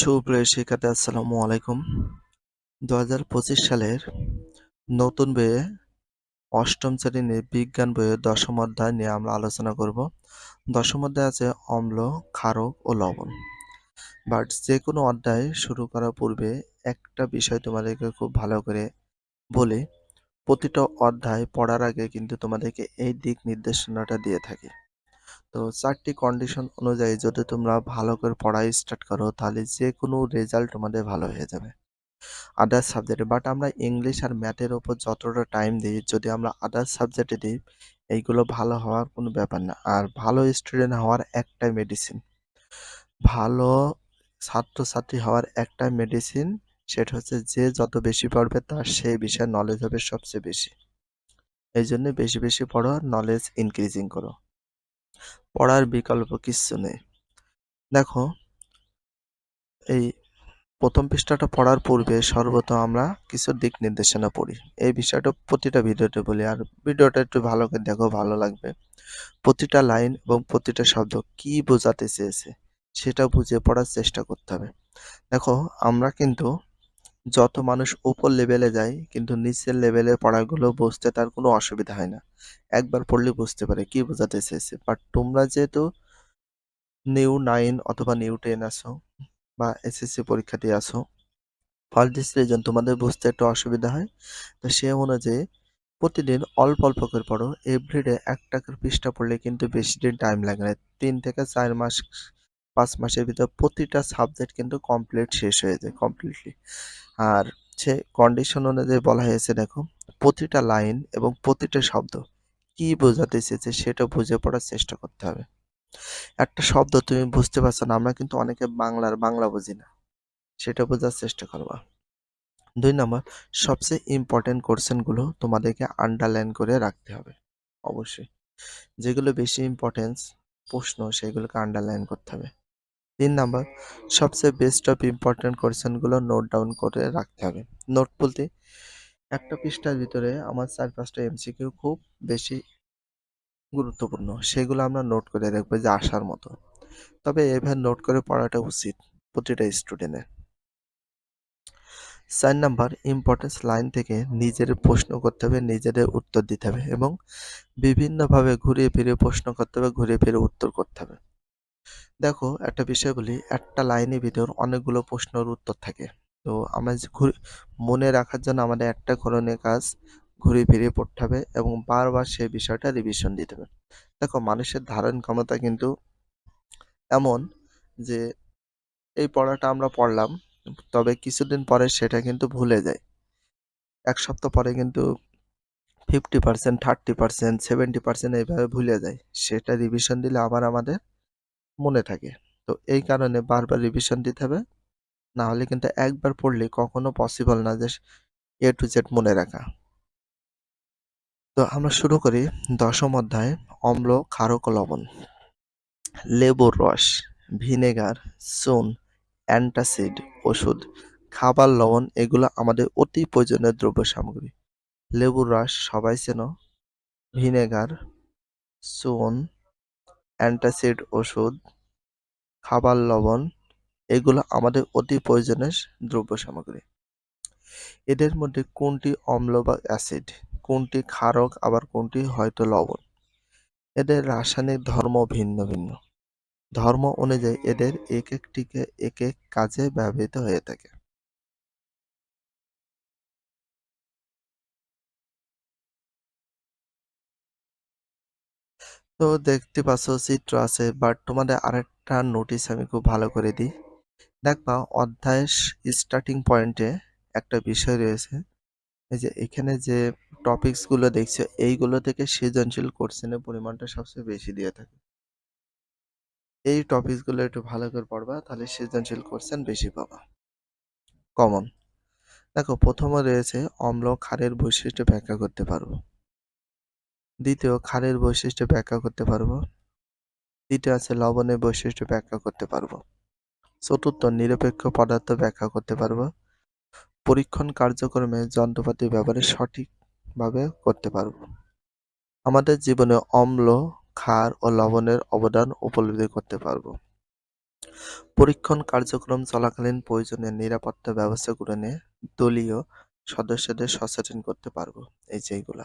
সুপ্রিয় শিক্ষার্থী, আসসালামু আলাইকুম। দু হাজার পঁচিশ সালের নতুন বইয়ে অষ্টম শ্রেণির বিজ্ঞান বইয়ের দশম অধ্যায় নিয়ে আমরা আলোচনা করব। দশম অধ্যায় আছে অম্ল, ক্ষারক ও লবণ। বাট যে কোনো অধ্যায় শুরু করার পূর্বে একটা বিষয় তোমাদেরকে খুব ভালো করে বলি। প্রতিটা অধ্যায় পড়ার আগে কিন্তু তোমাদেরকে এই দিক নির্দেশনাটা দিয়ে থাকি। তো চারটি কন্ডিশন অনুযায়ী যদি তোমরা ভালো করে পড়া স্টার্ট করো, তাহলে যে কোনো রেজাল্ট তোমাদের ভালো হয়ে যাবে। আদার্স সাবজেক্টে বাট আমরা ইংলিশ আর ম্যাথের ওপর যতটা টাইম দিই, যদি আমরা আদার্স সাবজেক্টে দিই, এইগুলো ভালো হওয়ার কোনো ব্যাপার না। আর ভালো স্টুডেন্ট হওয়ার একটাই মেডিসিন ভালো ছাত্রছাত্রী হওয়ার একটা মেডিসিন সেটা হচ্ছে যে যত বেশি পড়বে তার সেই বিষয়ে নলেজ হবে সবচেয়ে বেশি। এই জন্য বেশি বেশি পড়ো নলেজ ইনক্রিজিং করো। পড়ার বিকল্প কিচ্ছু নেই। দেখো, এই প্রথম পৃষ্ঠাটা পড়ার পূর্বে সর্বপ্রথম আমরা কিছু দিক নির্দেশনা পড়ি। এই বিষয়টা প্রতিটা ভিডিওতে বলি, আর ভিডিওটা একটু ভালো করে দেখো, ভালো লাগবে। প্রতিটা লাইন এবং প্রতিটা শব্দ কি বোঝাতে চেয়েছে, সেটা বুঝে পড়ার চেষ্টা করতে হবে। দেখো, আমরা কিন্তু যত মানুষ উপর লেভেলে যায়, কিন্তু নিচের লেভেলের পড়াগুলো বুঝতে তার কোনো অসুবিধা হয় না। একবার পড়লে বুঝতে পারে, কি বোঝাতে চেয়েছে? বাট তোমরা যেহেতু নিউ নাইন অথবা নিউ টেন আসো বা এসএসসি পরীক্ষা দিয়ে আসো দিস রিজন তোমাদের বুঝতে একটু অসুবিধা হয়। তো সে অনুযায়ী প্রতিদিন অল্প অল্প করে পড়ো। এভরিডে একটা করে পৃষ্ঠা পড়লে কিন্তু বেশি দিন টাইম লাগে না। তিন থেকে চার মাস পাঁচ মাসের ভিতর প্রতিটা সাবজেক্ট কিন্তু কমপ্লিট শেষ হয়ে যায় কমপ্লিটলি আর সে কন্ডিশন অনুযায়ী বলা হয়েছে, দেখো, প্রতিটা লাইন এবং প্রতিটা শব্দ কি বোঝাতে চেয়েছে সেটা বুঝে পড়ার চেষ্টা করতে হবে। একটা শব্দ তুমি বুঝতে পারছ না, আমরা কিন্তু অনেকে বাংলার বাংলা বুঝি না, সেটা বোঝার চেষ্টা করবা। দুই নম্বর, সবচেয়ে ইম্পর্টেন্ট কোশ্চেনগুলো তোমাদেরকে আন্ডারলাইন করে রাখতে হবে, অবশ্যই। যেগুলো বেশি ইম্পর্টেন্স প্রশ্ন, সেগুলোকে আন্ডারলাইন করতে হবে। তিন নাম্বার, সবচেয়ে বেস্ট অফ ইম্পর্টেন্ট কোশ্চেনগুলো নোট ডাউন করে রাখতে হবে। নোট বলতে, একটা পৃষ্ঠার ভিতরে আমার চার পাঁচটা এমসিকিউ খুব বেশি গুরুত্বপূর্ণ, সেগুলো আমরা নোট করে রাখব যে আসার মতো। তবে এভাবে নোট করে পড়াটা উচিত প্রতিটা স্টুডেন্টের চার নাম্বার ইম্পর্টেন্স লাইন থেকে নিজের প্রশ্ন করতে হবে নিজেদের উত্তর দিতে হবে এবং বিভিন্নভাবে ঘুরিয়ে ফিরে প্রশ্ন করতে হবে, ঘুরিয়ে ফিরে উত্তর করতে হবে। দেখো, একটা বিষয় বলি, একটা লাইনের ভিতর অনেকগুলো প্রশ্নের উত্তর থাকে। তো আমরা মনে রাখার জন্য আমাদের একটা করণীয় কাজ ঘুরে ফিরে পড়তে হবে এবং বারবার সেই বিষয়টা রিভিশন দিতে হবে। দেখো, মানুষের ধারণ ক্ষমতা কিন্তু এমন যে, এই পড়াটা আমরা পড়লাম, তবে কিছুদিন পরে সেটা কিন্তু ভুলে যায়। এক সপ্তাহ পরে কিন্তু fifty percent thirty percent seventy percent এইভাবে ভুলে যায়। সেটা রিভিশন দিলে আবার আমাদের মনে থাকে। তো এই কারণে বারবার রিভিশন দিতে হবে। না হলে কিন্তু একবার পড়লে কখনো পসিবল না যে এ টু জেড মনে রাখা। তো আমরা শুরু করি দশম অধ্যায় অম্ল ক্ষারক লবণ। লেবুর রস ভিনেগার চুন অ্যান্টাসিড ওষুধ খাবার লবণ এগুলো আমাদের অতি প্রয়োজনীয় দ্রব্য সামগ্রী। লেবুর রস সবাই চেন। ভিনেগার চুন অ্যান্টাসিড ওষুধ, খাবার লবণ, এগুলো আমাদের অতি প্রয়োজনীয় দ্রব্য সামগ্রী। এদের মধ্যে কোনটি অম্ল বা অ্যাসিড, কোনটি ক্ষারক, আবার কোনটি হয়তো লবণ? এদের রাসায়নিক ধর্ম ভিন্ন ভিন্ন। ধর্ম অনুযায়ী এদের এক একটিকে এক এক কাজে ব্যবহৃত হয়ে থাকে। তো দেখতে পাচ্ছ চিত্র আছে বাট তোমাদের আরেকটা নোটিশ আমি খুব ভালো করে দিই। দেখবা অধ্যায়ের স্টার্টিং পয়েন্টে একটা বিষয় রয়েছে, এই যে এখানে যে টপিকসগুলো দেখছ, এইগুলো থেকে সৃজনশীল কোশ্চেনের পরিমাণটা সবচেয়ে বেশি দিয়ে থাকে। এই টপিকসগুলো একটু ভালো করে পড়বা, তাহলে সৃজনশীল কোশ্চেন বেশি পাবা। কমন দেখো, প্রথমে রয়েছে অম্ল, ক্ষারের বৈশিষ্ট্য ব্যাখ্যা করতে পারব। দ্বিতীয়, ক্ষারের বৈশিষ্ট্য ব্যাখ্যা করতে পারব। তৃতীয় আছে, লবণের বৈশিষ্ট্য ব্যাখ্যা করতে পারব। চতুর্থ, নিরপেক্ষ পদার্থ ব্যাখ্যা করতে পারব। পরীক্ষণ কার্যক্রমে যন্ত্রপাতি ব্যবহারে সঠিকভাবে করতে পারব। আমাদের জীবনে অম্ল, ক্ষার ও লবণের অবদান উপলব্ধি করতে পারব। পরীক্ষণ কার্যক্রম চলাকালীন প্রয়োজনে নিরাপত্তা ব্যবস্থা নিয়ে দলীয় সদস্যদের সচেতন করতে পারব। এই যে এইগুলা